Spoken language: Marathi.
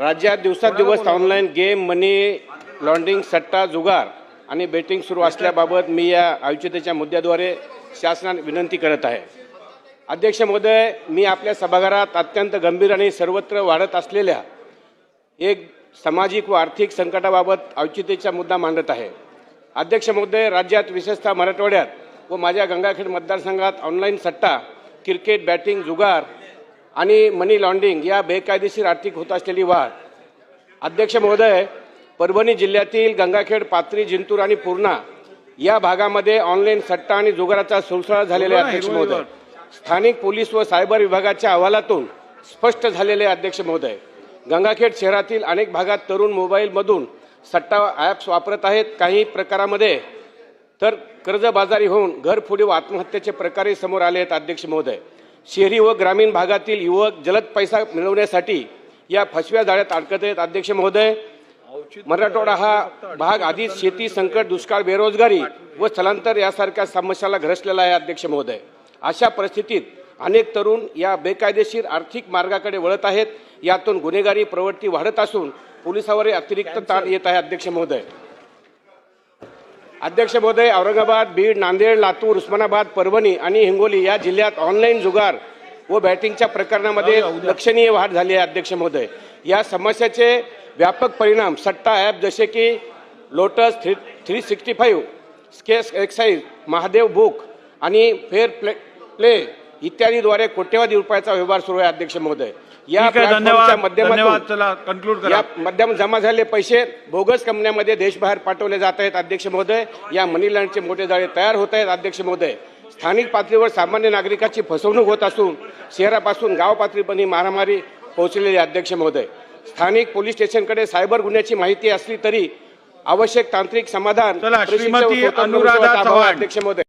राज्यात दिवसादिवस ऑनलाईन गेम मनी लॉन्ड्रिंग सट्टा जुगार आणि बेटिंग सुरू असल्याबाबत मी या आयुष्यतेच्या मुद्द्याद्वारे शासनाने विनंती करत आहे. अध्यक्ष महोदय मी आपल्या सभागृहात अत्यंत गंभीर आणि सर्वत्र वाढत असलेल्या एक सामाजिक व आर्थिक संकटाबाबत औचित्याचा मुद्दा मांडत आहे. अध्यक्ष महोदय राज्यात विशेषतः मराठवाड्यात व माझ्या गंगाखेड मतदारसंघात ऑनलाईन सट्टा क्रिकेट बॅटिंग जुगार आणि मनी लॉन्ड्रिंग या बेकायदेशीर आर्थिक होत असलेली वाढ. अध्यक्ष महोदय परभणी जिल्ह्यातील गंगाखेड पात्री जिंतूर आणि पूर्णा या भागामध्ये ऑनलाईन सट्टा आणि जुगाराचा सुळसुळा झालेला अध्यक्ष महोदय. स्थानिक पोलीस व सायबर विभागाच्या अहवालातून स्पष्ट झालेले अध्यक्ष महोदय. गंगाखेड शहरातील अनेक भागात तरुण मोबाईलमधून सट्टा ॲप्स वापरत आहेत. काही प्रकारामध्ये तर कर्जबाजारी होऊन घरफोडी व आत्महत्येचे प्रकारही समोर आले आहेत अध्यक्ष महोदय. शहरी व ग्रामीण भागातील युवक जलद पैसा मिळवण्यासाठी या फसव्या जाळ्यात अडकत आहेत. अध्यक्ष महोदय मराठवाडा हा भाग आधीच शेती संकट दुष्काळ बेरोजगारी व स्थलांतर यासारख्या समस्याला घरसलेला आहे अध्यक्ष महोदय. अशा परिस्थितीत अनेक तरुण या बेकायदेशीर आर्थिक मार्गाकडे वळत आहेत. यातून गुन्हेगारी प्रवृत्ती वाढत असून पोलिसावरही अतिरिक्त ताण येत आहे अध्यक्ष महोदय. अध्यक्ष महोदय औरंगाबाद बीड नांदेड लातूर उस्मानाबाद परभणी आणि हिंगोली या जिल्ह्यात ऑनलाईन जुगार व बॅटिंगच्या प्रकरणामध्ये लक्षणीय वाढ झाली आहे अध्यक्ष महोदय. या समस्याचे व्यापक परिणाम सट्टा ॲप जसे की lotus three three sixty five स्केस एक्साईज महादेव बुक आणि फेअर प्ले प्ले इत्यादीद्वारे कोट्यवधी रुपयाचा व्यवहार सुरू आहे अध्यक्ष महोदय. या प्लॅटफॉर्मच्या माध्यमातून या माध्यम जमा झालेले पैसे बोगस कंपन्यामध्ये देशबाहेर पाठवले जात आहेत अध्यक्ष महोदय. या मनी लँडचे मोठे जाळे तयार होत आहेत अध्यक्ष महोदय. स्थानिक पातळीवर सामान्य नागरिकाची फसवणूक होत असून शहरापासून गाव पातळीपर्यंत ही मारामारी पोहोचलेली अध्यक्ष महोदय. स्थानिक पोलीस स्टेशनकडे सायबर गुन्ह्याची माहिती असली तरी आवश्यक तांत्रिक समाधान. अध्यक्ष महोदय.